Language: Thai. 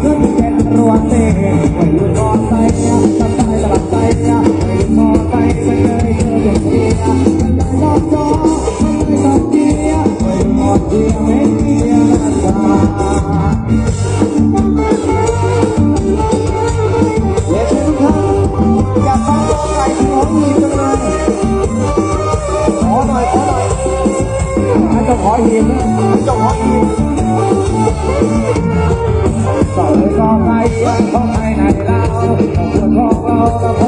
ขึ้นเป็นรวเต้ไว้กอดใจตะใจตะใจไว้กอดใจไปเลยเธอเด็กเดียใจรอบจอไม่ตองเดียไว้กอดเดียไม่เดียนจ๊ะเยวทุกท่านอยากฟังต่อไงที่ห้องหีบจังเลยขอหน่ ของภายในเราเราควรมองเราเรา